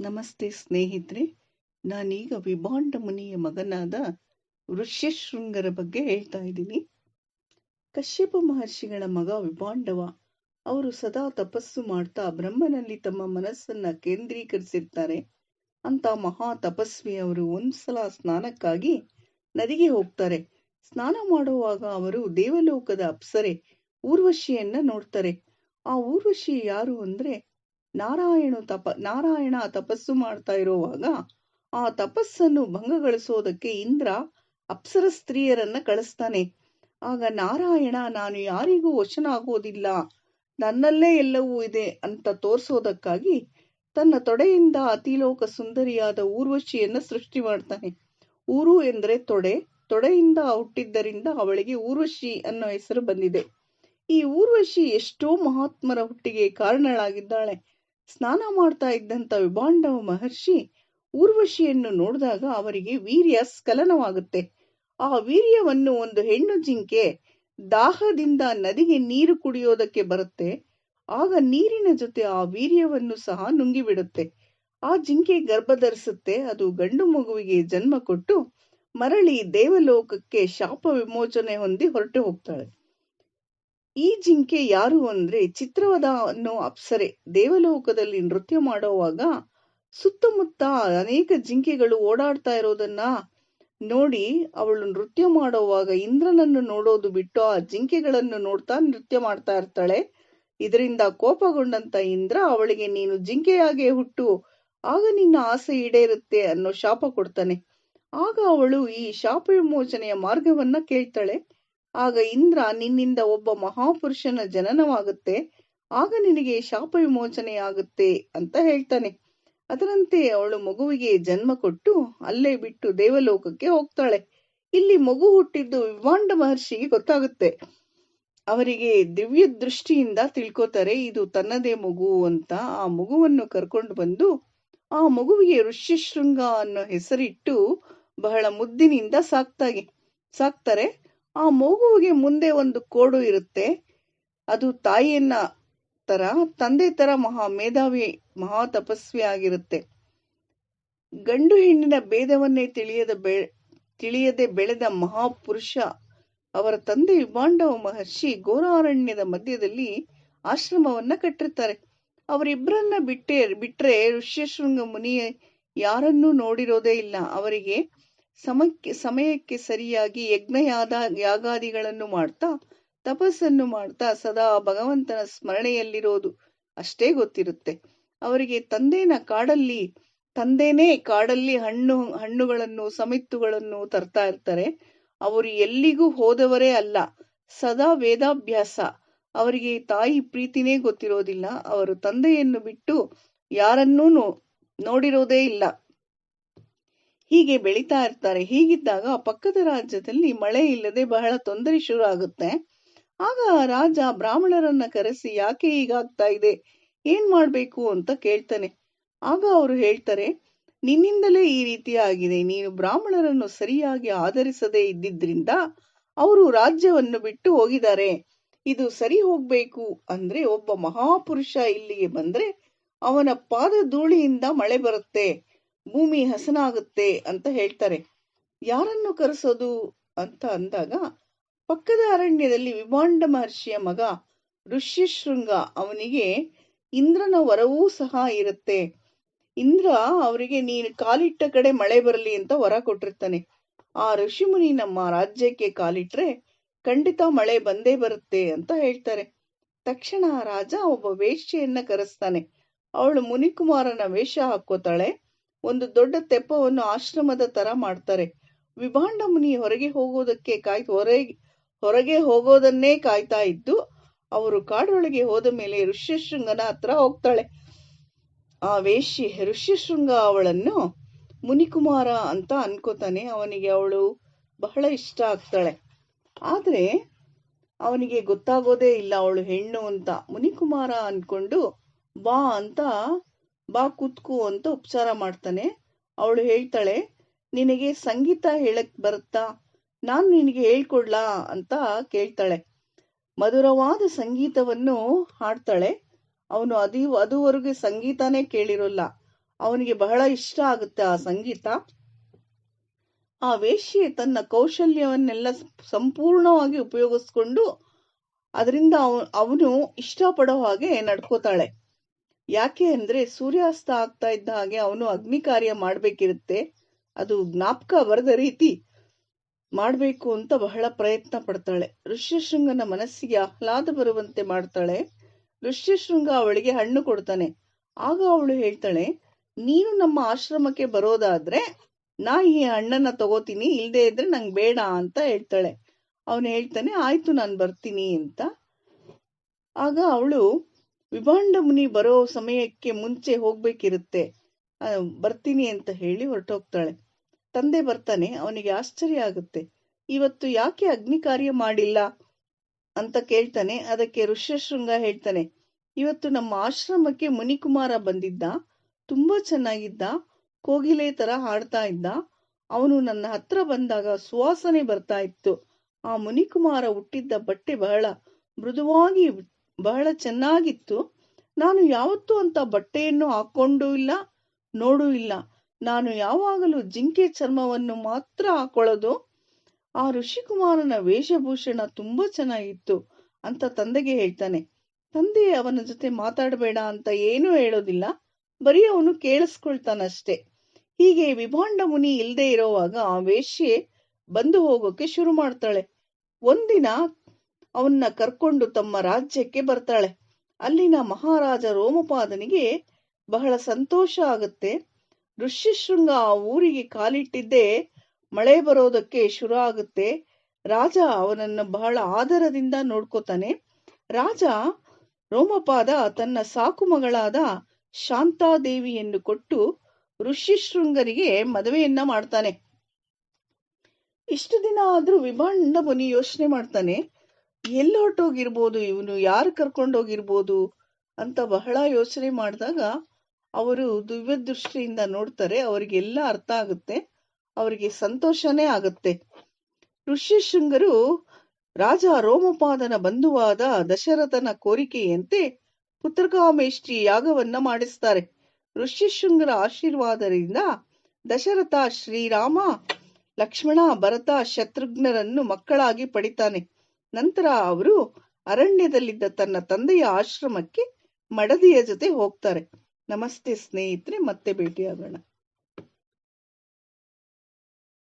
ನಮಸ್ತೆ ಸ್ನೇಹಿತರೆ. ನಾನೀಗ ವಿಭಾಂಡ ಮುನಿಯ ಮಗನಾದ ಋಷ್ಯಶೃಂಗರ ಬಗ್ಗೆ ಹೇಳ್ತಾ ಇದ್ದೀನಿ. ಕಶ್ಯಪ ಮಹರ್ಷಿಗಳ ಮಗ ವಿಭಾಂಡವ, ಅವರು ಸದಾ ತಪಸ್ಸು ಮಾಡ್ತಾ ಬ್ರಹ್ಮನಲ್ಲಿ ತಮ್ಮ ಮನಸ್ಸನ್ನ ಕೇಂದ್ರೀಕರಿಸಿರ್ತಾರೆ. ಅಂತ ಮಹಾ ತಪಸ್ವಿ ಅವರು ಒಂದ್ಸಲ ಸ್ನಾನಕ್ಕಾಗಿ ನದಿಗೆ ಹೋಗ್ತಾರೆ. ಸ್ನಾನ ಮಾಡುವಾಗ ಅವರು ದೇವಲೋಕದ ಅಪ್ಸರೆ, ಊರ್ವಶಿಯನ್ನ ನೋಡ್ತಾರೆ. ಆ ಊರ್ವಶಿ ಯಾರು ಅಂದ್ರೆ ನಾರಾಯಣ ತಪ, ನಾರಾಯಣ ತಪಸ್ಸು ಮಾಡ್ತಾ ಇರುವಾಗ ಆ ತಪಸ್ಸನ್ನು ಭಂಗಗೊಳಿಸೋದಕ್ಕೆ ಇಂದ್ರ ಅಪ್ಸರ ಸ್ತ್ರೀಯರನ್ನ ಕಳಿಸ್ತಾನೆ. ಆಗ ನಾರಾಯಣ, ನಾನು ಯಾರಿಗೂ ವಶನಾಗೋದಿಲ್ಲ. ನನ್ನಲ್ಲೇ ಎಲ್ಲವೂ ಇದೆ ಅಂತ ತೋರ್ಸೋದಕ್ಕಾಗಿ ತನ್ನ ತೊಡೆಯಿಂದ ಅತಿಲೋಕ ಸುಂದರಿಯಾದ ಊರ್ವಶಿಯನ್ನ ಸೃಷ್ಟಿ ಮಾಡ್ತಾನೆ. ಊರು ಎಂದ್ರೆ ತೊಡೆ, ತೊಡೆಯಿಂದ ಹುಟ್ಟಿದ್ದರಿಂದ ಅವಳಿಗೆ ಊರ್ವಶಿ ಅನ್ನೋ ಹೆಸರು ಬಂದಿದೆ. ಈ ಊರ್ವಶಿ ಎಷ್ಟೋ ಮಹಾತ್ಮರ ಹುಟ್ಟಿಗೆ ಕಾರಣಳಾಗಿದ್ದಾಳೆ. ಸ್ನಾನ ಮಾಡ್ತಾ ಇದ್ದಂಥ ವಿಭಾಂಡವ ಮಹರ್ಷಿ ಊರ್ವಶಿಯನ್ನು ನೋಡಿದಾಗ ಅವರಿಗೆ ವೀರ್ಯ ಸ್ಖಲನವಾಗುತ್ತೆ. ಆ ವೀರ್ಯವನ್ನು ಒಂದು ಹೆಣ್ಣು ಜಿಂಕೆ ದಾಹದಿಂದ ನದಿಗೆ ನೀರು ಕುಡಿಯೋದಕ್ಕೆ ಬರುತ್ತೆ. ಆಗ ನೀರಿನ ಜೊತೆ ಆ ವೀರ್ಯವನ್ನು ಸಹ ನುಂಗಿಬಿಡುತ್ತೆ. ಆ ಜಿಂಕೆ ಗರ್ಭಧರಿಸುತ್ತೆ. ಅದು ಗಂಡು ಮಗುವಿಗೆ ಜನ್ಮ ಕೊಟ್ಟು ಮರಳಿ ದೇವಲೋಕಕ್ಕೆ ಶಾಪ ವಿಮೋಚನೆ ಹೊಂದಿ ಹೊರಟು ಹೋಗ್ತಾಳೆ. ಈ ಜಿಂಕೆ ಯಾರು ಅಂದ್ರೆ ಚಿತ್ರವದ ಅನ್ನೋ ಅಪ್ಸರೆ. ದೇವಲೋಕದಲ್ಲಿ ನೃತ್ಯ ಮಾಡುವಾಗ ಸುತ್ತಮುತ್ತ ಅನೇಕ ಜಿಂಕೆಗಳು ಓಡಾಡ್ತಾ ಇರೋದನ್ನ ನೋಡಿ ಅವಳು ನೃತ್ಯ ಮಾಡುವಾಗ ಇಂದ್ರನನ್ನು ನೋಡೋದು ಬಿಟ್ಟು ಆ ಜಿಂಕೆಗಳನ್ನು ನೋಡ್ತಾ ನೃತ್ಯ ಮಾಡ್ತಾ ಇರ್ತಾಳೆ. ಇದರಿಂದ ಕೋಪಗೊಂಡಂತ ಇಂದ್ರ ಅವಳಿಗೆ, ನೀನು ಜಿಂಕೆಯಾಗೆ ಹುಟ್ಟು. ಆಗ ನಿನ್ನ ಆಸೆ ಈಡೇರುತ್ತೆ ಅನ್ನೋ ಶಾಪ ಕೊಡ್ತಾನೆ. ಆಗ ಅವಳು ಈ ಶಾಪ ವಿಮೋಚನೆಯ ಮಾರ್ಗವನ್ನ ಕೇಳ್ತಾಳೆ. ಆಗ ಇಂದ್ರ ನಿನ್ನಿಂದ ಒಬ್ಬ ಮಹಾಪುರುಷನ ಜನನವಾಗುತ್ತೆ. ಆಗ ನಿನಗೆ ಶಾಪ ವಿಮೋಚನೆಯಾಗುತ್ತೆ ಅಂತ ಹೇಳ್ತಾನೆ. ಅದರಂತೆ ಅವಳು ಮಗುವಿಗೆ ಜನ್ಮ ಕೊಟ್ಟು ಅಲ್ಲೇ ಬಿಟ್ಟು ದೇವಲೋಕಕ್ಕೆ ಹೋಗ್ತಾಳೆ. ಇಲ್ಲಿ ಮಗು ಹುಟ್ಟಿದ್ದು ವಿವಾಂಡ ಮಹರ್ಷಿಗೆ ಗೊತ್ತಾಗುತ್ತೆ. ಅವರಿಗೆ ದಿವ್ಯ ದೃಷ್ಟಿಯಿಂದ ತಿಳ್ಕೊತಾರೆ, ಇದು ತನ್ನದೇ ಮಗು ಅಂತ ಆ ಮಗುವನ್ನು ಕರ್ಕೊಂಡು ಬಂದು ಆ ಮಗುವಿಗೆ ಋಷ್ಯಶೃಂಗ ಅನ್ನೋ ಹೆಸರಿಟ್ಟು ಬಹಳ ಮುದ್ದಿನಿಂದ ಸಾಕ್ತಾಗೆ. ಸಾಕ್ತಾರೆ. ಆ ಮಗುವಿಗೆ ಮುಂದೆ ಒಂದು ಕೋಡು ಇರುತ್ತೆ. ಅದು ತಾಯಿಯನ್ನ ತರ, ತಂದೆ ತರ ಮಹಾ ಮೇಧಾವಿ, ಮಹಾ ತಪಸ್ವಿ ಆಗಿರುತ್ತೆ. ಗಂಡು ಹೆಣ್ಣಿನ ಭೇದವನ್ನೇ ತಿಳಿಯದ ತಿಳಿಯದೆ ಬೆಳೆದ ಮಹಾಪುರುಷ ಅವರ ತಂದೆ ವಿಭಾಂಡವ ಮಹರ್ಷಿ ಗೋರಾರಣ್ಯದ ಮಧ್ಯದಲ್ಲಿ ಆಶ್ರಮವನ್ನ ಕಟ್ಟಿರ್ತಾರೆ. ಅವರಿಬ್ಬರನ್ನ ಬಿಟ್ಟೆ, ಬಿಟ್ರೆ ಋಷ್ಯಶೃಂಗ ಮುನಿ ಯಾರನ್ನೂ ನೋಡಿರೋದೇ ಇಲ್ಲ. ಅವರಿಗೆ ಸಮಕ್ಕೆ, ಸಮಯಕ್ಕೆ ಸರಿಯಾಗಿ ಯಜ್ಞಯಾದ, ಯಾಗಾದಿಗಳನ್ನು ಮಾಡ್ತಾ, ತಪಸ್ಸನ್ನು ಮಾಡ್ತಾ ಸದಾ ಭಗವಂತನ ಸ್ಮರಣೆಯಲ್ಲಿರೋದು ಅಷ್ಟೇ ಗೊತ್ತಿರುತ್ತೆ. ಅವರಿಗೆ ತಂದೆನ ಕಾಡಲ್ಲಿ, ತಂದೆನೇ ಕಾಡಲ್ಲಿ ಹಣ್ಣು, ಹಣ್ಣುಗಳನ್ನು, ಸಮಿತ್ತುಗಳನ್ನು ತರ್ತಾ ಇರ್ತಾರೆ. ಅವರು ಎಲ್ಲಿಗೂ ಹೋದವರೇ ಅಲ್ಲ, ಸದಾ ವೇದಾಭ್ಯಾಸ. ಅವರಿಗೆ ತಾಯಿ ಪ್ರೀತಿನೇ ಗೊತ್ತಿರೋದಿಲ್ಲ. ಅವರು ತಂದೆಯನ್ನು ಬಿಟ್ಟು ಯಾರನ್ನೂ ನೋಡಿರೋದೇ ಇಲ್ಲ. ಹೀಗೆ ಬೆಳೀತಾ ಇರ್ತಾರೆ. ಹೀಗಿದ್ದಾಗ ಪಕ್ಕದ ರಾಜ್ಯದಲ್ಲಿ ಮಳೆ ಇಲ್ಲದೆ ಬಹಳ ತೊಂದರೆ ಶುರು ಆಗುತ್ತೆ ಆಗ ರಾಜ ಬ್ರಾಹ್ಮಣರನ್ನ ಕರೆಸಿ, ಯಾಕೆ ಹೀಗಾಗ್ತಾ ಇದೆ? ಏನ್ ಮಾಡ್ಬೇಕು? ಅಂತ ಕೇಳ್ತಾನೆ. ಆಗ ಅವರು ಹೇಳ್ತಾರೆ, ನಿನ್ನಿಂದಲೇ ಈ ರೀತಿ ಆಗಿದೆ. ನೀನು ಬ್ರಾಹ್ಮಣರನ್ನು ಸರಿಯಾಗಿ ಆಧರಿಸದೇ ಇದ್ದಿದ್ರಿಂದ ಅವರು ರಾಜ್ಯವನ್ನು ಬಿಟ್ಟು ಹೋಗಿದ್ದಾರೆ. ಇದು ಸರಿ ಹೋಗ್ಬೇಕು ಅಂದ್ರೆ ಒಬ್ಬ ಮಹಾಪುರುಷ ಇಲ್ಲಿಗೆ ಬಂದ್ರೆ ಅವನ ಪಾದ ಧೂಳಿಯಿಂದ ಮಳೆ ಬರುತ್ತೆ. ಭೂಮಿ ಹಸನಾಗುತ್ತೆ ಅಂತ ಹೇಳ್ತಾರೆ. ಯಾರನ್ನು ಕರೆಸೋದು ಅಂತ ಅಂದಾಗ ಪಕ್ಕದ ಅರಣ್ಯದಲ್ಲಿ ವಿಭಾಂಡ ಮಹರ್ಷಿಯ ಮಗ ಋಷ್ಯಶೃಂಗ ಅವನಿಗೆ ಇಂದ್ರನ ವರವೂ ಸಹ ಇರುತ್ತೆ. ಇಂದ್ರ ಅವರಿಗೆ, ನೀನು ಕಾಲಿಟ್ಟ ಕಡೆ ಮಳೆ ಬರಲಿ ಅಂತ ವರ ಕೊಟ್ಟಿರ್ತಾನೆ. ಆ ಋಷಿಮುನಿ ನಮ್ಮ ರಾಜ್ಯಕ್ಕೆ ಕಾಲಿಟ್ರೆ ಖಂಡಿತ ಮಳೆ ಬಂದೇ ಬರುತ್ತೆ ಅಂತ ಹೇಳ್ತಾರೆ. ತಕ್ಷಣ ರಾಜ ಒಬ್ಬ ವೇಶ್ಯೆಯನ್ನ ಕರೆಸ್ತಾನೆ. ಅವಳು ಮುನಿಕುಮಾರನ ವೇಷ ಹಾಕೋತಾಳೆ ಒಂದು ದೊಡ್ಡ ತೆಪ್ಪವನ್ನು ಆಶ್ರಮದ ತರ ಮಾಡ್ತಾರೆ. ವಿಭಾಂಡ ಮುನಿ ಹೊರಗೆ ಹೋಗೋದಕ್ಕೆ ಕಾಯ್ತ, ಹೊರಗೆ ಹೊರಗೆ ಹೋಗೋದನ್ನೇ ಕಾಯ್ತಾ ಇದ್ದು, ಅವರು ಕಾಡೊಳಗೆ ಹೋದ ಮೇಲೆ ಋಷ್ಯಶೃಂಗನ ಹತ್ರ ಹೋಗ್ತಾಳೆ. ಆ ವೇಶ್ಯೆ ಋಷ್ಯಶೃಂಗ ಅವಳನ್ನು ಮುನಿಕುಮಾರ ಅಂತ ಅನ್ಕೋತಾನೆ. ಅವನಿಗೆ ಅವಳು ಬಹಳ ಇಷ್ಟ ಆಗ್ತಾಳೆ. ಆದ್ರೆ ಅವನಿಗೆ ಗೊತ್ತಾಗೋದೇ ಇಲ್ಲ ಅವಳು ಹೆಣ್ಣು ಅಂತ. ಮುನಿಕುಮಾರ ಅನ್ಕೊಂಡು, ಬಾ ಅಂತ ಬಾ ಕುತ್ಕು ಅಂತ ಉಪಚಾರ ಮಾಡ್ತಾನೆ. ಅವಳು ಹೇಳ್ತಾಳೆ, ನಿನಗೆ ಸಂಗೀತ ಹೇಳಕ್ ಬರುತ್ತಾ? ನಾನ್ ನಿನಗೆ ಹೇಳ್ಕೊಡ್ಲಾ? ಅಂತ ಕೇಳ್ತಾಳೆ. ಮಧುರವಾದ ಸಂಗೀತವನ್ನು ಹಾಡ್ತಾಳೆ. ಅವನು ಅದಿ, ಅದುವರೆಗೆ ಸಂಗೀತನೇ ಕೇಳಿರೋಲ್ಲ. ಅವನಿಗೆ ಬಹಳ ಇಷ್ಟ ಆಗುತ್ತೆ ಆ ಸಂಗೀತ. ಆ ವೇಶ್ಯೆ ತನ್ನ ಕೌಶಲ್ಯವನ್ನೆಲ್ಲ ಸಂಪೂರ್ಣವಾಗಿ ಉಪಯೋಗಿಸ್ಕೊಂಡು, ಅದರಿಂದ ಅವನು ಇಷ್ಟಪಡೋ ಹಾಗೆ ನಡ್ಕೋತಾಳೆ. ಯಾಕೆ ಅಂದ್ರೆ ಸೂರ್ಯಾಸ್ತ ಆಗ್ತಾ ಇದ್ದ ಹಾಗೆ ಅವನು ಅಗ್ನಿ ಕಾರ್ಯ ಮಾಡ್ಬೇಕಿರುತ್ತೆ. ಅದು ಜ್ಞಾಪಕ ಬರದ ರೀತಿ ಮಾಡಬೇಕು ಅಂತ ಬಹಳ ಪ್ರಯತ್ನ ಪಡ್ತಾಳೆ. ಋಷ್ಯಶೃಂಗನ ಮನಸ್ಸಿಗೆ ಆಹ್ಲಾದ ಬರುವಂತೆ ಮಾಡ್ತಾಳೆ. ಋಷ್ಯಶೃಂಗ ಅವಳಿಗೆ ಹಣ್ಣು ಕೊಡ್ತಾನೆ. ಆಗ ಅವಳು ಹೇಳ್ತಾಳೆ, ನೀನು ನಮ್ಮ ಆಶ್ರಮಕ್ಕೆ ಬರೋದಾದ್ರೆ ನಾ ಈ ಹಣ್ಣನ್ನ ತಗೋತೀನಿ ಇಲ್ಲದೆ ಇದ್ರೆ ನಂಗ್ ಬೇಡ ಅಂತ ಹೇಳ್ತಾಳೆ. ಅವನು ಹೇಳ್ತಾನೆ, ಆಯ್ತು, ನಾನು ಬರ್ತೀನಿ ಅಂತ. ಆಗ ಅವಳು ವಿಭಾಂಡ ಮುನಿ ಬರೋ ಸಮಯಕ್ಕೆ ಮುಂಚೆ ಹೋಗ್ಬೇಕಿರುತ್ತೆ. ಬರ್ತೀನಿ ಅಂತ ಹೇಳಿ ಹೊರಟೋಗ್ತಾಳೆ. ತಂದೆ ಬರ್ತಾನೆ, ಅವನಿಗೆ ಆಶ್ಚರ್ಯ ಆಗುತ್ತೆ. ಇವತ್ತು ಯಾಕೆ ಅಗ್ನಿ ಕಾರ್ಯ ಮಾಡಿಲ್ಲ? ಅಂತ ಕೇಳ್ತಾನೆ. ಅದಕ್ಕೆ ಋಷ್ಯಶೃಂಗ ಹೇಳ್ತಾನೆ, ಇವತ್ತು ನಮ್ಮ ಆಶ್ರಮಕ್ಕೆ ಮುನಿಕುಮಾರ ಬಂದಿದ್ದ, ತುಂಬಾ ಚೆನ್ನಾಗಿದ್ದ, ಕೋಗಿಲೆ ತರ ಹಾಡ್ತಾ ಇದ್ದ. ಅವನು ನನ್ನ ಹತ್ರ ಬಂದಾಗ ಸುವಾಸನೆ ಬರ್ತಾ ಇತ್ತು. ಆ ಮುನಿಕುಮಾರ ಹುಟ್ಟಿದ್ದ ಬಟ್ಟೆ ಬಹಳ ಮೃದುವಾಗಿ ಬಹಳ ಚೆನ್ನಾಗಿತ್ತು. ನಾನು ಯಾವತ್ತೂ ಅಂತ ಬಟ್ಟೆಯನ್ನು ಹಾಕೊಂಡು ಇಲ್ಲ, ನೋಡೂ ಇಲ್ಲ. ನಾನು ಯಾವಾಗಲೂ ಜಿಂಕೆ ಚರ್ಮವನ್ನು ಮಾತ್ರ ಹಾಕೊಳ್ಳೋದು. ಆ ಋಷಿಕುಮಾರನ ವೇಷಭೂಷಣ ತುಂಬಾ ಚೆನ್ನಾಗಿತ್ತು ಅಂತ ತಂದೆಗೆ ಹೇಳ್ತಾನೆ. ತಂದೆ ಅವನ ಜೊತೆ ಮಾತಾಡಬೇಡ ಅಂತ ಏನೂ ಹೇಳೋದಿಲ್ಲ. ಬರೀ ಅವನು ಕೇಳಿಸ್ಕೊಳ್ತಾನಷ್ಟೆ. ಹೀಗೆ ವಿಭಾಂಡ ಮುನಿ ಇಲ್ಲದೆ ಇರೋವಾಗ ಆ ವೇಶ್ಯೆ ಬಂದು ಹೋಗೋಕೆ ಶುರು ಮಾಡ್ತಾಳೆ. ಒಂದಿನ ಅವನ್ನ ಕರ್ಕೊಂಡು ತಮ್ಮ ರಾಜ್ಯಕ್ಕೆ ಬರ್ತಾಳೆ. ಅಲ್ಲಿನ ಮಹಾರಾಜ ರೋಮಪಾದನಿಗೆ ಬಹಳ ಸಂತೋಷ ಆಗುತ್ತೆ. ಋಷ್ಯಶೃಂಗ ಆ ಊರಿಗೆ ಕಾಲಿಟ್ಟಿದ್ದೇ ಮಳೆ ಬರೋದಕ್ಕೆ ಶುರು ಆಗುತ್ತೆ. ರಾಜ ಅವನನ್ನು ಬಹಳ ಆದರದಿಂದ ನೋಡ್ಕೋತಾನೆ. ರಾಜ ರೋಮಪಾದ ತನ್ನ ಸಾಕು ಮಗಳಾದ ಶಾಂತಾದೇವಿಯನ್ನು ಕೊಟ್ಟು ಋಷ್ಯಶೃಂಗರಿಗೆ ಮದುವೆಯನ್ನ ಮಾಡ್ತಾನೆ. ಇಷ್ಟು ದಿನ ಆದ್ರೂ ವಿಭಾಂಡ ಮುನಿ ಯೋಚನೆ ಮಾಡ್ತಾನೆ. ಎಲ್ಲಿ ಹೊರಟೋಗಿರ್ಬೋದು ಇವನು ಯಾರು ಕರ್ಕೊಂಡೋಗಿರ್ಬೋದು ಅಂತ ಬಹಳ ಯೋಚನೆ ಮಾಡಿದಾಗ ಅವರು ದಿವ್ಯ ದೃಷ್ಟಿಯಿಂದ ನೋಡ್ತಾರೆ, ಅವರಿಗೆಲ್ಲ ಅರ್ಥ ಆಗುತ್ತೆ, ಅವರಿಗೆ ಸಂತೋಷನೇ ಆಗುತ್ತೆ. ಋಷ್ಯಶೃಂಗರು ರಾಜ ರೋಮಪಾದನ ಬಂಧುವಾದ ದಶರಥನ ಕೋರಿಕೆಯಂತೆ ಪುತ್ರಕಾಮೇಷ್ಟಿ ಯಾಗವನ್ನ ಮಾಡಿಸ್ತಾರೆ. ಋಷ್ಯಶೃಂಗರ ಆಶೀರ್ವಾದದಿಂದ ದಶರಥ ಶ್ರೀರಾಮ ಲಕ್ಷ್ಮಣ ಭರತ ಶತ್ರುಘ್ನರನ್ನು ಮಕ್ಕಳಾಗಿ ಪಡಿತಾನೆ. ನಂತರ ಅವರು ಅರಣ್ಯದಲ್ಲಿದ್ದ ತನ್ನ ತಂದೆಯ ಆಶ್ರಮಕ್ಕೆ ಮಡದಿಯ ಜೊತೆ ಹೋಗ್ತಾರೆ. ನಮಸ್ತೆ ಸ್ನೇಹಿತರೆ ಮತ್ತೆ ಭೇಟಿಯಾಗೋಣ.